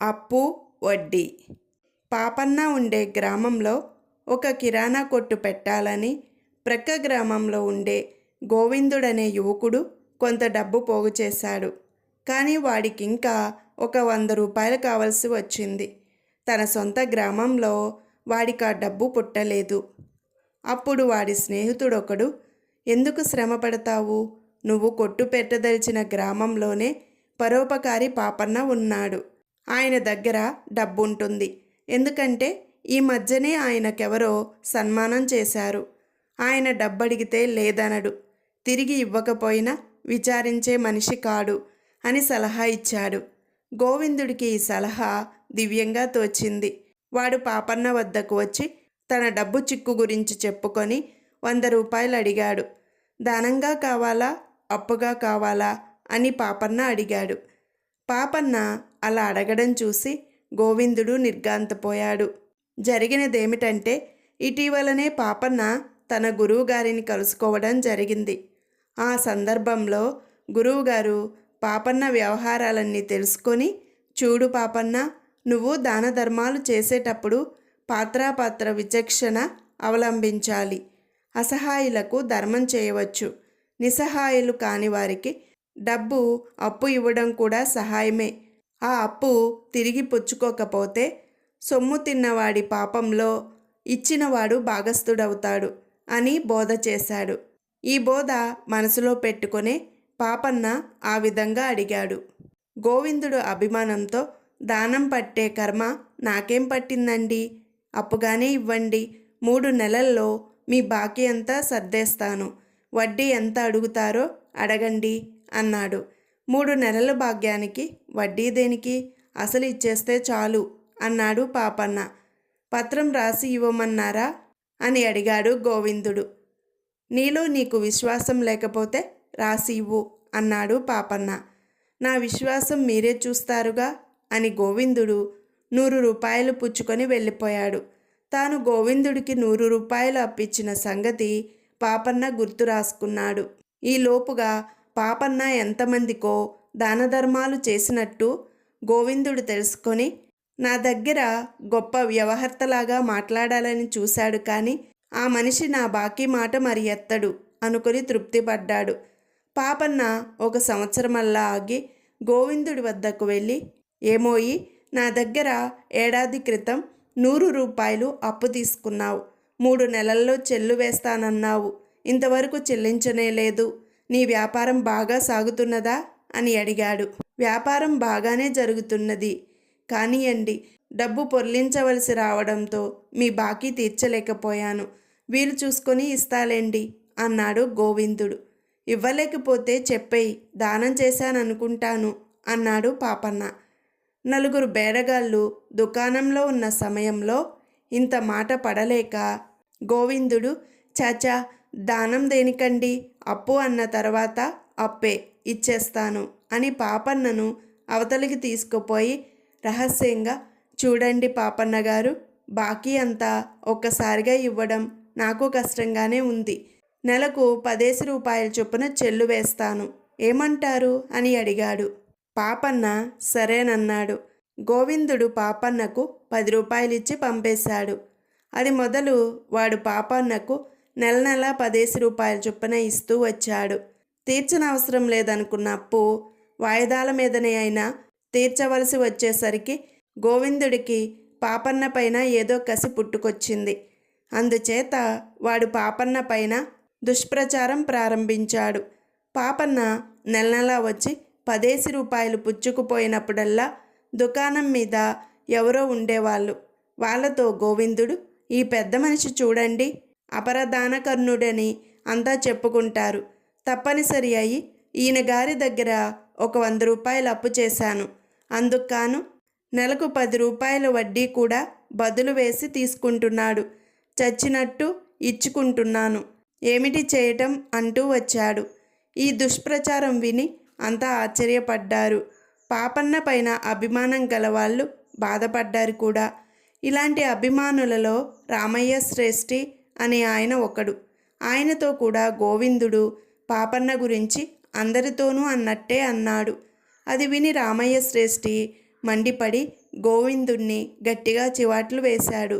అప్పు వడ్డీ. పాపన్న ఉండే గ్రామంలో ఒక కిరాణా కొట్టు పెట్టాలని ప్రక్క గ్రామంలో ఉండే గోవిందుడనే యువకుడు కొంత డబ్బు పోగు చేశాడు. కానీ వాడికి ఇంకా ఒక వంద రూపాయలు కావలసి వచ్చింది. తన సొంత గ్రామంలో వాడికి ఆ డబ్బు పుట్టలేదు. అప్పుడు వాడి స్నేహితుడొకడు ఎందుకు శ్రమ పడతావు? నువ్వు కొట్టు పెట్టదలిచిన గ్రామంలోనే పరోపకారి పాపన్న ఉన్నాడు. ఆయన దగ్గర డబ్బుంటుంది. ఎందుకంటే ఈ మధ్యనే ఆయనకెవరో సన్మానం చేశారు. ఆయన డబ్బడిగితే లేదనడు. తిరిగి ఇవ్వకపోయినా విచారించే మనిషి కాడు అని సలహా ఇచ్చాడు. గోవిందుడికి ఈ సలహా దివ్యంగా తోచింది. వాడు పాపన్న వద్దకు వచ్చి తన డబ్బు చిక్కు గురించి చెప్పుకొని వంద రూపాయలు అడిగాడు దానంగా కావాలా? అప్పుగా కావాలా? అని పాపన్న అడిగాడు. పాపన్న అలా అడగడం చూసి గోవిందుడు నిర్గాంతపోయాడు జరిగినదేమిటంటే ఇటీవలనే పాపన్న తన గురువుగారిని కలుసుకోవడం జరిగింది. ఆ సందర్భంలో గురువుగారు పాపన్న వ్యవహారాలన్నీ తెలుసుకొని చూడు పాపన్న నువ్వు దాన ధర్మాలు చేసేటప్పుడు పాత్రాపాత్ర విచక్షణ అవలంబించాలి. అసహాయులకు ధర్మం చేయవచ్చు. నిస్సహాయులు కాని వారికి డబ్బు అప్పు ఇవ్వడం కూడా సహాయమే. ఆ అప్పు తిరిగి పుచ్చుకోకపోతే సొమ్ము తిన్నవాడి పాపంలో ఇచ్చినవాడు భాగస్థుడవుతాడు అని బోధ చేశాడు. ఈ బోధ మనసులో పెట్టుకునే పాపన్న ఆ విధంగా అడిగాడు. గోవిందుడు అభిమానంతో దానం పట్టే కర్మ నాకేం పట్టిందండి? అప్పుగానే ఇవ్వండి. మూడు నెలల్లో మీ బాకీ అంతా సర్దేస్తాను. వడ్డీ ఎంత అడుగుతారో అడగండి అన్నాడు. మూడు నెలల భాగ్యానికి వడ్డీ దేనికి అసలు ఇచ్చేస్తే చాలు అన్నాడు పాపన్న. పత్రం రాసి ఇవ్వమన్నారా? అని అడిగాడు గోవిందుడు. నీలో నీకు విశ్వాసం లేకపోతే రాసి ఇవ్వు అన్నాడు పాపన్న. నా విశ్వాసం మీరే చూస్తారుగా? అని గోవిందుడు నూరు రూపాయలు పుచ్చుకొని వెళ్ళిపోయాడు. తాను గోవిందుడికి నూరు రూపాయలు అప్పించిన సంగతి పాపన్న గుర్తు రాసుకున్నాడు. ఈ లోపుగా పాపన్న ఎంతమందికో దానధర్మాలు చేసినట్టు గోవిందుడు తెలుసుకొని నా దగ్గర గొప్ప వ్యవహర్తలాగా మాట్లాడాలని చూశాడు కానీ ఆ మనిషి నా బాకీ మాట మరి ఎత్తడు అనుకుని తృప్తిపడ్డాడు. పాపన్న ఒక సంవత్సరమల్లా ఆగి గోవిందుడి వద్దకు వెళ్ళి ఏమోయి నా దగ్గర ఏడాది క్రితం నూరు రూపాయలు అప్పు తీసుకున్నావు. మూడు నెలల్లో చెల్లు వేస్తానన్నావు. ఇంతవరకు చెల్లించనే లేదు. నీ వ్యాపారం బాగా సాగుతున్నదా? అని అడిగాడు. వ్యాపారం బాగానే జరుగుతున్నది. కానియండి డబ్బు పొర్లించవలసి రావడంతో మీ బాకీ తీర్చలేకపోయాను. వీలు చూసుకొని ఇస్తాలేండి అన్నాడు గోవిందుడు. ఇవ్వలేకపోతే చెప్పేయి దానం చేశాననుకుంటాను అన్నాడు పాపన్న. నలుగురు బేడగాళ్ళు దుకాణంలో ఉన్న సమయంలో ఇంత మాట పడలేక గోవిందుడు చాచా దానం దేనికండి? అప్పు అన్న తర్వాత అప్పే ఇచ్చేస్తాను అని పాపన్నను అవతలికి తీసుకుపోయి రహస్యంగా చూడండి పాపన్న గారు బాకీ అంతా ఒక్కసారిగా ఇవ్వడం నాకు కష్టంగానే ఉంది. నెలకు పదేసి రూపాయల చొప్పున చెల్లు వేస్తాను. ఏమంటారు? అని అడిగాడు. పాపన్న సరేనన్నాడు. గోవిందుడు పాపన్నకు పది రూపాయలిచ్చి పంపేశాడు. అది మొదలు వాడు పాపన్నకు నెల నెల పదేసి రూపాయల చొప్పున ఇస్తూ వచ్చాడు. తీర్చనవసరం లేదనుకున్న అప్పు వాయిదాల మీదనే అయినా తీర్చవలసి వచ్చేసరికి గోవిందుడికి పాపన్న పైన ఏదో కసి పుట్టుకొచ్చింది. అందుచేత వాడు పాపన్న పైన దుష్ప్రచారం ప్రారంభించాడు. పాపన్న నెల నెలా వచ్చి పదేసి రూపాయలు పుచ్చుకుపోయినప్పుడల్లా దుకాణం మీద ఎవరో ఉండేవాళ్ళు. వాళ్ళతో గోవిందుడు ఈ పెద్ద మనిషి చూడండి అపరదానకర్ణుడని అంతా చెప్పుకుంటారు. తప్పనిసరి అయి ఈయన గారి దగ్గర ఒక వంద రూపాయలు అప్పు చేశాను. అందుకు నెలకు పది రూపాయల వడ్డీ కూడా బదులు వేసి తీసుకుంటున్నాడు. చచ్చినట్టు ఇచ్చుకుంటున్నాను. ఏమిటి చేయటం అంటూ వచ్చాడు. ఈ దుష్ప్రచారం విని అంతా ఆశ్చర్యపడ్డారు. పాపన్న పైన అభిమానం గలవాళ్ళు బాధపడ్డారు కూడా. ఇలాంటి అభిమానులలో రామయ్య శ్రేష్ఠి అనే ఆయన ఒకడు. ఆయనతో కూడా గోవిందుడు పాపన్న గురించి అందరితోనూ అన్నట్టే అన్నాడు. అది విని రామయ్య శ్రేష్ఠి మండిపడి గోవిందుణ్ణి గట్టిగా చివాట్లు వేశాడు.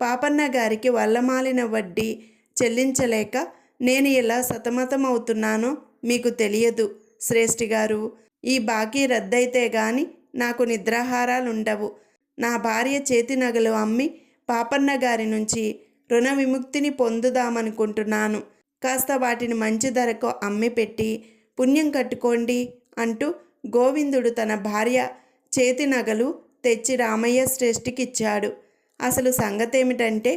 పాపన్న గారికి వల్లమాలిన వడ్డీ చెల్లించలేక నేను ఎలా సతమతమవుతున్నానో మీకు తెలియదు శ్రేష్ఠి గారు. ఈ బాకీ రద్దయితే గాని నాకు నిద్రాహారాలుండవు. నా భార్య చేతి నగలు అమ్మి పాపన్న గారి నుంచి రుణ విముక్తిని పొందుదామనుకుంటున్నాను. కాస్త వాటిని మంచి ధరకు అమ్మి పెట్టి పుణ్యం కట్టుకోండి అంటూ గోవిందుడు తన భార్య చేతి నగలు తెచ్చి రామయ్య శ్రేష్ఠికిచ్చాడు. అసలు సంగతేమిటంటే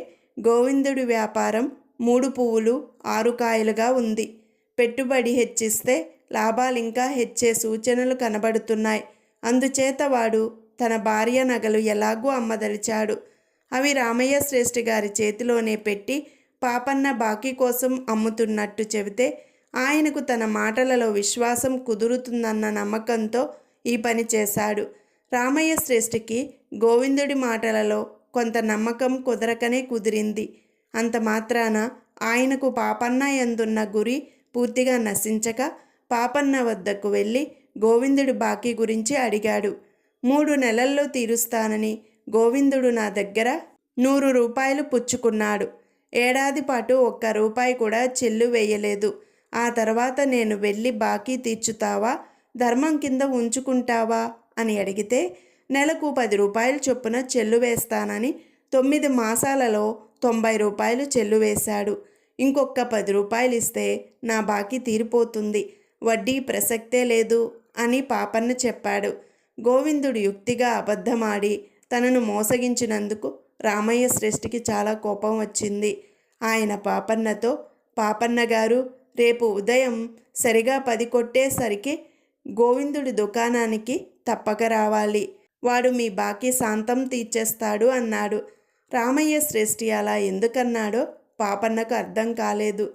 గోవిందుడి వ్యాపారం మూడు పువ్వులు ఆరు కాయలుగా ఉంది. పెట్టుబడి హెచ్చిస్తే లాభాలింకా హెచ్చే సూచనలు కనబడుతున్నాయి. అందుచేత వాడు తన భార్య నగలు ఎలాగూ అమ్మదలిచాడు అవి రామయ్య శ్రేష్ఠి గారి చేతిలోనే పెట్టి పాపన్న బాకీ కోసం అమ్ముతున్నట్టు చెబితే ఆయనకు తన మాటలలో విశ్వాసం కుదురుతుందన్న నమ్మకంతో ఈ పని చేశాడు. రామయ్య శ్రేష్ఠికి గోవిందుడి మాటలలో కొంత నమ్మకం కుదరకనే కుదిరింది. అంత మాత్రాన ఆయనకు పాపన్న ఎందున్న గురి పూర్తిగా నశించక పాపన్న వద్దకు వెళ్ళి గోవిందుడి బాకీ గురించి అడిగాడు. మూడు నెలల్లో తీరుస్తానని గోవిందుడు నా దగ్గర నూరు రూపాయలు పుచ్చుకున్నాడు. ఏడాది పాటు ఒక్క రూపాయి కూడా చెల్లు వేయలేదు. ఆ తర్వాత నేను వెళ్ళి బాకీ తీర్చుతావా? ధర్మం కింద ఉంచుకుంటావా? అని అడిగితే నెలకు పది రూపాయలు చొప్పున చెల్లు వేస్తానని తొమ్మిది మాసాలలో తొంభై రూపాయలు చెల్లు వేశాడు. ఇంకొక పది రూపాయలు ఇస్తే నా బాకీ తీరిపోతుంది. వడ్డీ ప్రసక్తే లేదు అని పాపన్న చెప్పాడు. గోవిందుడు యుక్తిగా అబద్ధమాడి తనను మోసగించినందుకు రామయ్య శ్రేష్ఠికి చాలా కోపం వచ్చింది. ఆయన పాపన్నతో పాపన్న గారు రేపు ఉదయం సరిగా పది కొట్టేసరికి గోవిందుడి దుకాణానికి తప్పక రావాలి. వాడు మీ బాకీ శాంతం తీర్చేస్తాడు అన్నాడు. రామయ్య శ్రేష్ఠి అలా ఎందుకన్నాడో పాపన్నకు అర్థం కాలేదు.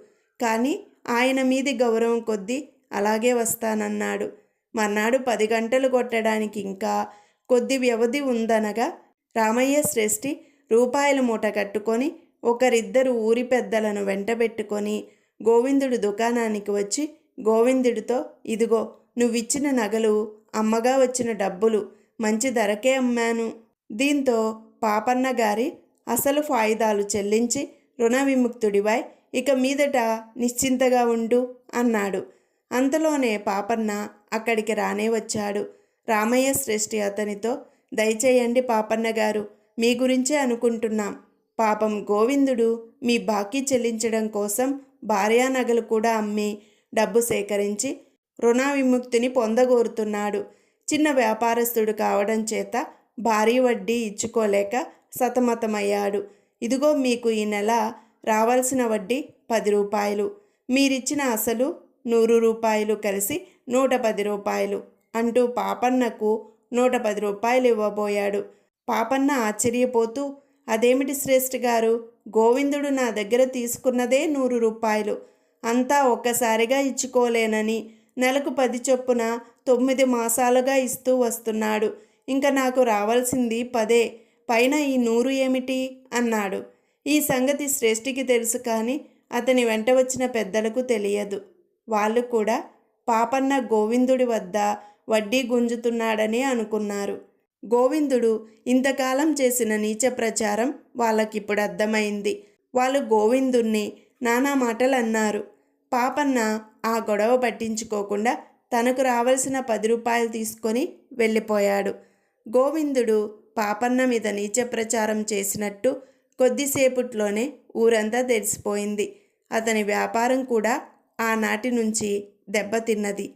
కానీ ఆయన మీది గౌరవం కొద్దీ అలాగే వస్తానన్నాడు. మర్నాడు పది గంటలు కొట్టడానికి ఇంకా కొద్ది వ్యవధి ఉందనగా రామయ్య శ్రేష్ఠి రూపాయల మూట కట్టుకొని ఒకరిద్దరు ఊరి పెద్దలను వెంటబెట్టుకొని గోవిందుడు దుకాణానికి వచ్చి గోవిందుడితో ఇదిగో నువ్విచ్చిన నగలు అమ్మగా వచ్చిన డబ్బులు మంచి ధరకే అమ్మాను దీంతో పాపన్న గారి అసలు ఫాయిదాలు చెల్లించి రుణ విముక్తుడివై ఇక మీదట నిశ్చింతగా ఉండు అన్నాడు. అంతలోనే పాపన్న అక్కడికి రానే వచ్చాడు. రామయ్య శ్రేష్ఠి అతనితో దయచేయండి పాపన్న గారు మీ గురించే అనుకుంటున్నాం. పాపం గోవిందుడు మీ బాకీ చెల్లించడం కోసం భార్యా నగలు కూడా అమ్మి డబ్బు సేకరించి రుణ విముక్తిని పొందగోరుతున్నాడు. చిన్న వ్యాపారస్తుడు కావడం చేత భారీ వడ్డీ ఇచ్చుకోలేక సతమతమయ్యాడు. ఇదిగో మీకు ఈ నెల రావాల్సిన వడ్డీ పది రూపాయలు. మీరిచ్చిన అసలు నూరు రూపాయలు కలిసి నూట పది రూపాయలు. అంటూ పాపన్నకు నూట పది రూపాయలు ఇవ్వబోయాడు. పాపన్న ఆశ్చర్యపోతూ అదేమిటి శ్రేష్ఠి గారు? గోవిందుడు నా దగ్గర తీసుకున్నదే నూరు రూపాయలు. అంతా ఒక్కసారిగా ఇచ్చుకోలేనని నెలకు పది చొప్పున తొమ్మిది మాసాలుగా ఇస్తూ వస్తున్నాడు. ఇంకా నాకు రావాల్సింది పదే పైన ఈ నూరు ఏమిటి? అన్నాడు. ఈ సంగతి శ్రేష్ఠికి తెలుసు కానీ అతని వెంట వచ్చిన పెద్దలకు తెలియదు. వాళ్ళు కూడా పాపన్న గోవిందుడి వద్ద వడ్డీ గుంజుతున్నాడని అనుకున్నారు. గోవిందుడు ఇంతకాలం చేసిన నీచ ప్రచారం వాళ్ళకిప్పుడు అర్థమైంది. వాళ్ళు గోవిందుణ్ణి నానా మాటలు అన్నారు పాపన్న ఆ గొడవ పట్టించుకోకుండా తనకు రావాల్సిన పది రూపాయలు తీసుకొని వెళ్ళిపోయాడు. గోవిందుడు పాపన్న మీద నీచ ప్రచారం చేసినట్టు కొద్దిసేపట్లోనే ఊరంతా తెలిసిపోయింది. అతని వ్యాపారం కూడా ఆనాటి నుంచి దెబ్బతిన్నది.